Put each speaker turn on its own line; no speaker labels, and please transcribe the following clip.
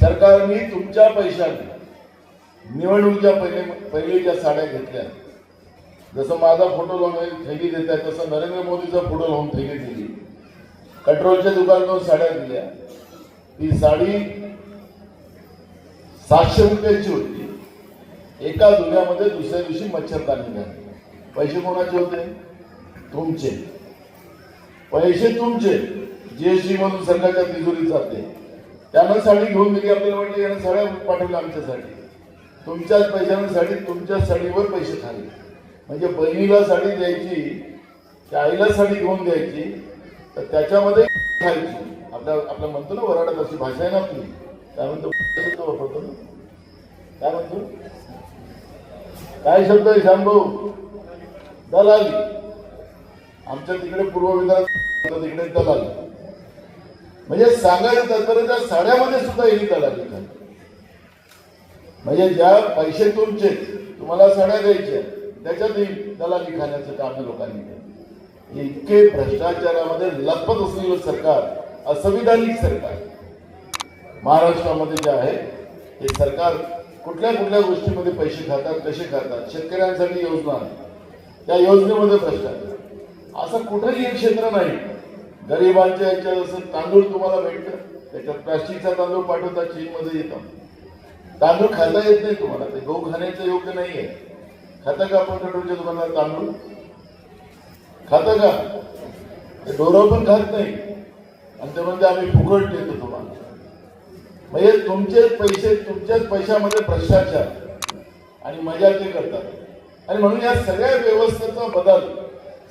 सरकारने तुमच्या पैशाने निवडणुकीच्या पहिले पहिले ज्या साड्या घेतल्या. जसं माझा फोटो लावून थैली देत आहे तसं नरेंद्र मोदीचा फोटो लावून थैली दिली. पेट्रोलच्या दुकानातून साड्या दिल्या. ती साडी सातशे रुपयाची होती. एका दुन्यामध्ये दुसऱ्या दिवशी मच्छरदाणी झाली पैसे कोणाचे होते? तुमचे. पैसे तुमचे. जीएसटी म्हणून सरकारच्या तिजोरीत जाते. त्यानं साडी घेऊन दिली आपल्याला म्हणजे वाटली यानं साड्या पाठवल्या आमच्यासाठी तुमच्याच पैशानं साडी तुमच्या साडीवर पैसे खाले. म्हणजे बहिणीला साडी द्यायची त्या आईला साडी घेऊन द्यायची तर त्याच्यामध्ये खायची. आपल्या आपलं म्हणतो ना वराडात अशी भाषा आहे ना आपली. काय म्हणतो शब्द वापरतो ना. काय म्हणतो काय शब्द आहे श्यामभाऊ दलाली. आमच्या तिकडे पूर्व विधान तिकडे दलाली. म्हणजे सांगायचं तात्पर्य त्या साड्यामध्ये सुद्धा येईल त्याला खाली म्हणजे ज्या पैसे तुमचे तुम्हाला साड्या द्यायच्या त्याच्यातही त्याला लिखाण्याचं काम लोकांनी केलं. इतके भ्रष्टाचारामध्ये लपत असलेलं सरकार असंविधानिक सरकार महाराष्ट्रामध्ये जे आहे हे सरकार कुठल्या कुठल्या गोष्टीमध्ये पैसे खातात कसे खातात शेतकऱ्यांसाठी योजना त्या योजनेमध्ये भ्रष्टाचार असं कुठंही एक क्षेत्र नाही. गरिबांच्या याच्यात जसं तांदूळ तुम्हाला भेटतं. त्याच्यात प्लास्टिकचा तांदूळ पाठवतात चीनमध्ये येतात तांदूळ खाता येत नाही तुम्हाला. ते गहू खाण्याचं योग्य नाही आहे खाता का आपण कटोरच्या दुकानात तांदूळ? खातं का? ते डोरं पण खात नाही. आणि ते म्हणजे आम्ही फुकट देतो तुम्हाला. म्हणजे तुमचे पैसे तुमच्याच पैशामध्ये भ्रष्टाचार. आणि मजा ते करतात. आणि म्हणून या सगळ्या व्यवस्थेचा बदल